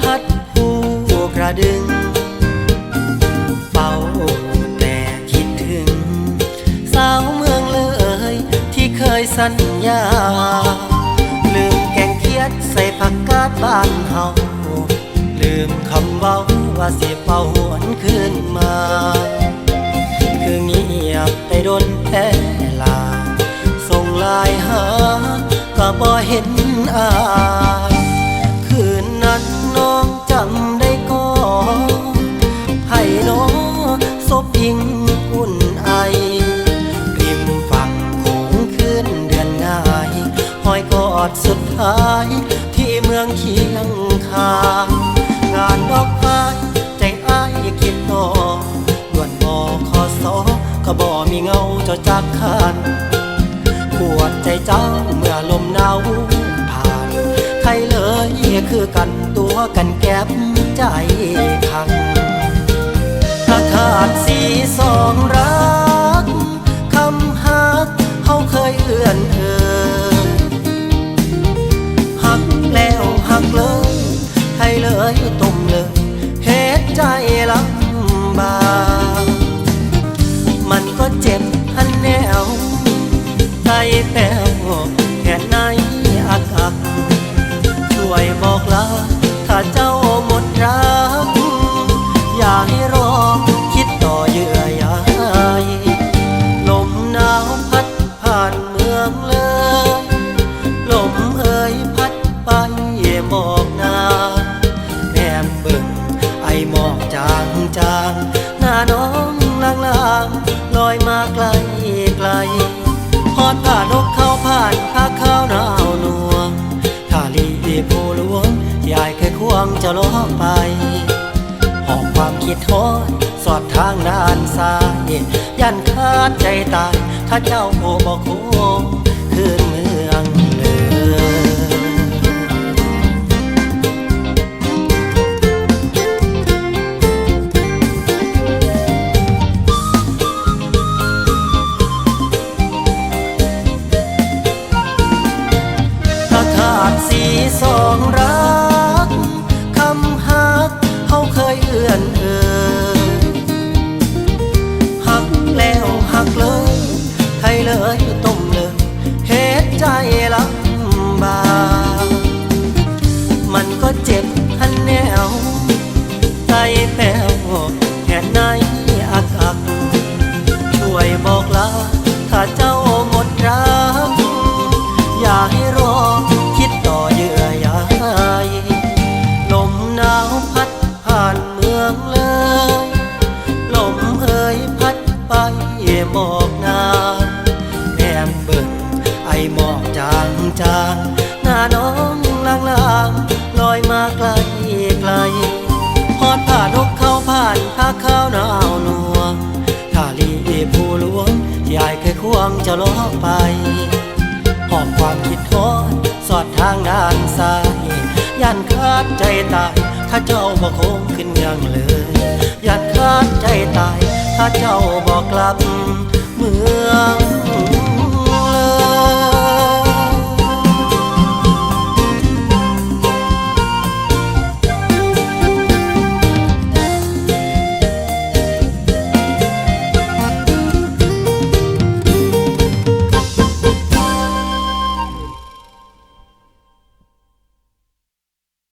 พัดภูกระดึง เฝ้าแต่คิดถึง สาวเมืองเลยที่เคยสัญญา ลืมแกงเคียดใส่ผักกาดบ้านเฮาลืมคำเว้าว่าสิเป่าหวนขึ้นมา คือเงียบไปโดนแพ้ลา ส่งไลายหา ก็บ่เห็นอา ท้ายที่เมืองเคียงคางงานดอกไม้ใจอ้ายคิดต่อด่วนบอขอสอก็บ่มีเงาเจ้าจากคันปวดใจเจ้าเมื่อลมหนาวผ่าน ใครเลยคือกันตัวกันแก็บใจคังพระธาตุสีสองรัก มาไกลไกลพอดผ่านกเขาผ่านพาข้าวหนาวหนวงทาลีผู้หลวงยายเคยควงจะล้อไป หอบความคิดทอดสอดทางด้านซ้ายยันขาดใจตาย ถ้าเจ้าโอบอกโคคืนเมือ รัก คำฮักเขาเคยเอื้อนเอ่ยหักแล้วหักเลยให้เลยต้มเลยเหตุใจลำบากมันก็เจ็บพันแนว ใจแป้วแค่ไหนอักอัก ช่วยบอกลา จางจางหน้าน้องลางลางลอยมาไกลไกลพอดผ่านกเข้าผ่านพาข้าวหนาวน่วงถ้าลีผู้หลวงยายเคยควงจะล้อไปหอบความคิดทอดสอดทางด้านซ้ายยันขาดใจตายถ้าเจ้าบ่คงขึ้นยังเลยยันขาดใจตายถ้าเจ้าบ่